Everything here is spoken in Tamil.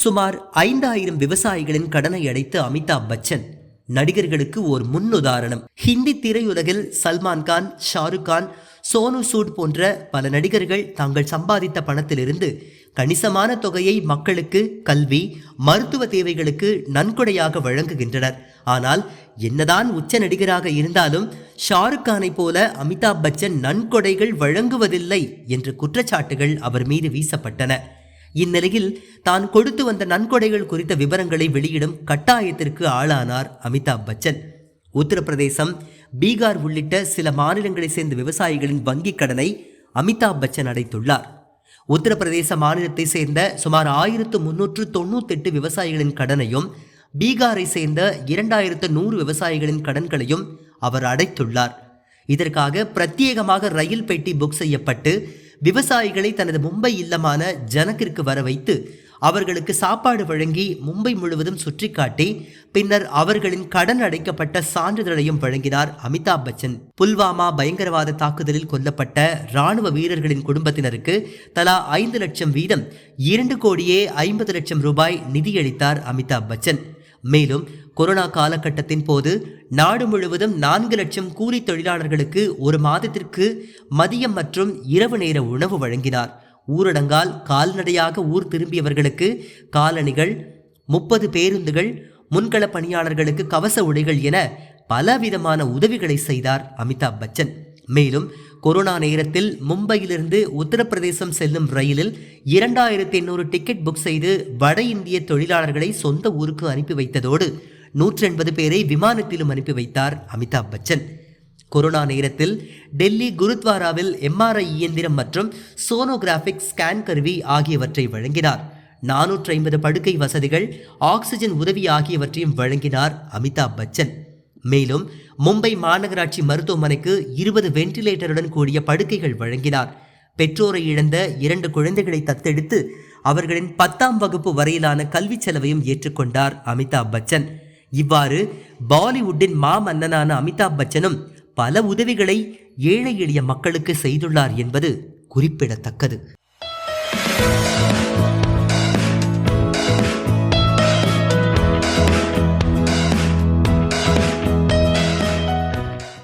சுமார் ஐந்தாயிரம் விவசாயிகளின் கடனை அடைத்த அமிதாப் பச்சன் நடிகர்களுக்கு ஒரு முன்னுதாரணம். ஹிந்தி திரையுலகில் சல்மான் கான் ஷாருக் கான் சோனு சூட் போன்ற பல நடிகர்கள் தாங்கள் சம்பாதித்த பணத்திலிருந்து கணிசமான தொகையை மக்களுக்கு கல்வி மருத்துவ தேவைகளுக்கு நன்கொடையாக வழங்குகின்றனர். ஆனால் என்னதான் உச்ச நடிகராக இருந்தாலும் ஷாருக் கானை போல அமிதாப் பச்சன் நன்கொடைகள் வழங்குவதில்லை என்ற குற்றச்சாட்டுகள் அவர் மீது வீசப்பட்டன. இந்நிலையில் தான் கொடுத்து வந்த நன்கொடைகள் குறித்த விவரங்களை வெளியிடும் கட்டாயத்திற்கு ஆளானார் அமிதாப் பச்சன். உத்தரப்பிரதேசம் பீகார் உள்ளிட்ட சில மாநிலங்களைச் சேர்ந்த விவசாயிகளின் வங்கிக் கடனை அமிதாப் பச்சன் அடைத்துள்ளார். உத்தரப்பிரதேச மாநிலத்தை சேர்ந்த சுமார் ஆயிரத்து முன்னூற்று தொண்ணூத்தெட்டு விவசாயிகளின் கடனையும் பீகாரை சேர்ந்த இரண்டாயிரத்து நூறு விவசாயிகளின் கடன்களையும் அவர் அடைத்துள்ளார். இதற்காக பிரத்யேகமாக ரயில் பெட்டி புக் செய்யப்பட்டு விவசாயிகளை தனது மும்பை இல்லமான ஜனக்கிற்கு வர வைத்து அவர்களுக்கு சாப்பாடு வழங்கி மும்பை முழுவதும் சுற்றி காட்டி பின்னர் அவர்களின் கடன் அடைக்கப்பட்ட சான்றிதழையும் வழங்கினார் அமிதாப் பச்சன். புல்வாமா பயங்கரவாத தாக்குதலில் கொல்லப்பட்ட ராணுவ வீரர்களின் குடும்பத்தினருக்கு தலா ஐந்து லட்சம் வீதம் இரண்டு கோடியே ஐம்பது லட்சம் ரூபாய் நிதியளித்தார் அமிதாப் பச்சன். மேலும் கொரோனா காலகட்டத்தின் போது நாடு முழுவதும் நான்கு லட்சம் கூலி தொழிலாளர்களுக்கு ஒரு மாதத்திற்கு மதியம் மற்றும் இரவு நேர உணவு வழங்கினார். ஊரடங்கால் கால்நடையாக ஊர் திரும்பியவர்களுக்கு காலணிகள் முப்பது பேருந்துகள் முன்கள பணியாளர்களுக்கு கவச உடைகள் என பலவிதமான உதவிகளை செய்தார் அமிதாப் பச்சன். மேலும் கொரோனா நேரத்தில் மும்பையிலிருந்து உத்தரப்பிரதேசம் செல்லும் ரயிலில் இரண்டாயிரத்தி எண்ணூறு டிக்கெட் புக் செய்து வட இந்திய தொழிலாளர்களை சொந்த ஊருக்கு அனுப்பி வைத்ததோடு நூற்றி எண்பது பேரை விமானத்திலும் அனுப்பி வைத்தார் அமிதாப் பச்சன். கொரோனா நேரத்தில் டெல்லி குருத்வாராவில் எம்ஆர்ஐ இயந்திரம் மற்றும் சோனோகிராஃபிக் ஸ்கேன் கருவி ஆகியவற்றை வழங்கினார். நானூற்றி ஐம்பது படுக்கை வசதிகள் ஆக்சிஜன் உதவி ஆகியவற்றையும் வழங்கினார் அமிதாப் பச்சன். மேலும் மும்பை மாநகராட்சி மருத்துவமனைக்கு இருபது வென்டிலேட்டருடன் கூடிய படுக்கைகள் வழங்கினார். பெற்றோரை இழந்த இரண்டு குழந்தைகளை தத்தெடுத்து அவர்களின் பத்தாம் வகுப்பு வரையிலான கல்வி செலவையும் ஏற்றுக்கொண்டார் அமிதாப் பச்சன். இவ்வாறு பாலிவுட்டின் மாமன்னனான அமிதாப் பச்சனும் பல உதவிகளை ஏழை எளிய மக்களுக்கு செய்துள்ளார் என்பது குறிப்பிடத்தக்கது.